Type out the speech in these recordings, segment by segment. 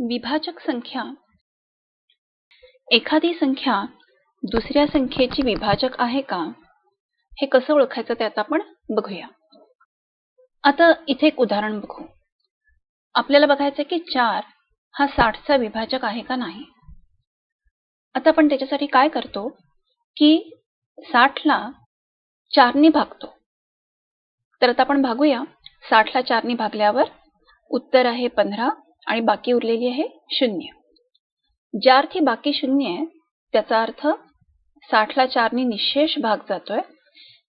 विभाजक संख्या. एखादी संख्या दुसऱ्या संख्येची विभाजक आहे का? हे कसं ओळखायचं ते आता आपण बघूया. आता इथे एक उदाहरण बघू. आपल्याला बघायचं की चार हा साठचा विभाजक आहे का नाही? आता आपण त्याच्यासाठी काय करतो? की साठला चारनी भागतो. तर आता आपण भागूया. साठला चारनी भागल्यावर उत्तर आहे पंधरा आणि बाकी उरलेली आहे शून्य. ज्या अर्थी बाकी शून्य आहे त्याचा अर्थ साठला चारनी निशेष भाग जातोय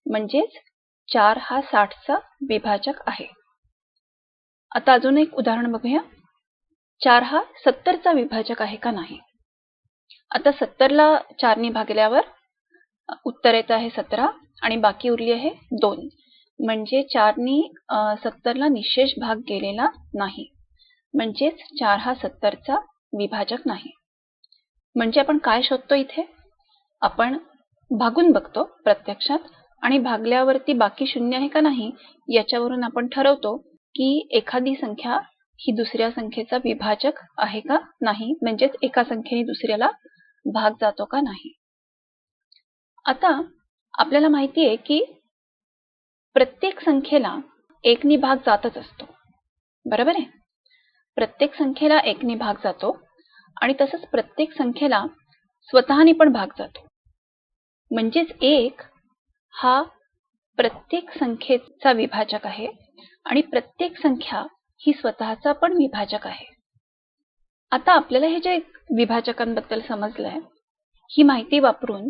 म्हणजेच चार हा साठचा विभाजक आहे. आता अजून एक उदाहरण बघूया. चार हा सत्तरचा विभाजक आहे का नाही? आता सत्तरला चारनी भागल्यावर उत्तर येत आहे सतरा आणि बाकी उरली आहे दोन. म्हणजे चारनी सत्तरला निशेष भाग गेलेला नाही. म्हणजेच चार हा सत्तरचा विभाजक नाही. म्हणजे आपण काय शोधतो इथे? आपण भागून बघतो प्रत्यक्षात आणि भागल्यावरती बाकी शून्य आहे का नाही याच्यावरून आपण ठरवतो की एखादी संख्या ही दुसऱ्या संख्येचा विभाजक आहे का नाही म्हणजेच एका संख्येने दुसऱ्याला भाग जातो का नाही. आता आपल्याला माहिती आहे की प्रत्येक संख्येला एकनी भाग जातच असतो. बरोबर आहे? प्रत्येक संख्येला एकने भाग जातो आणि तसंच प्रत्येक संख्येला स्वतःनी पण भाग जातो. म्हणजेच एक हा प्रत्येक संख्येचा विभाजक आहे आणि प्रत्येक संख्या ही स्वतःचा पण विभाजक आहे. आता आपल्याला हे जे विभाजकांबद्दल समजलंय ही माहिती वापरून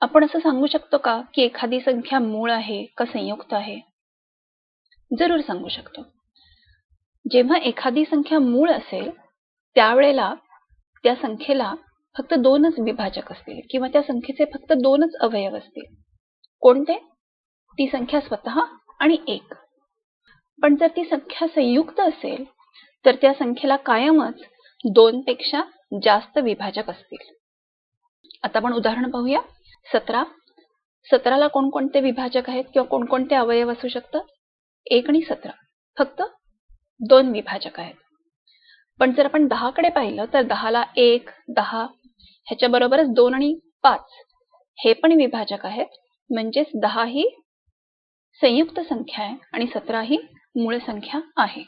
आपण असं सांगू शकतो का की एखादी संख्या मूळ आहे का संयुक्त आहे? जरूर सांगू शकतो. जेव्हा एखादी संख्या मूळ असेल त्यावेळेला त्या संख्येला फक्त दोनच विभाजक असतील किंवा त्या संख्येचे फक्त दोनच अवयव असतील. कोणते? ती संख्या स्वतः आणि एक. पण जर ती संख्या संयुक्त असेल तर त्या संख्येला कायमच दोन पेक्षा जास्त विभाजक असतील. आता आपण उदाहरण पाहूया. सतरा. सतराला कोणकोणते विभाजक आहेत किंवा कोणकोणते अवयव असू शकतात? एक आणि सतरा. फक्त दोन विभाजक आहेत. पण जर आपण दहाकडे पाहिलं तर दहाला एक दहा ह्याच्या बरोबरच दोन आणि पाच हे पण विभाजक आहेत. म्हणजेच दहा ही संयुक्त संख्या आहे आणि सतरा ही मूळ संख्या आहे.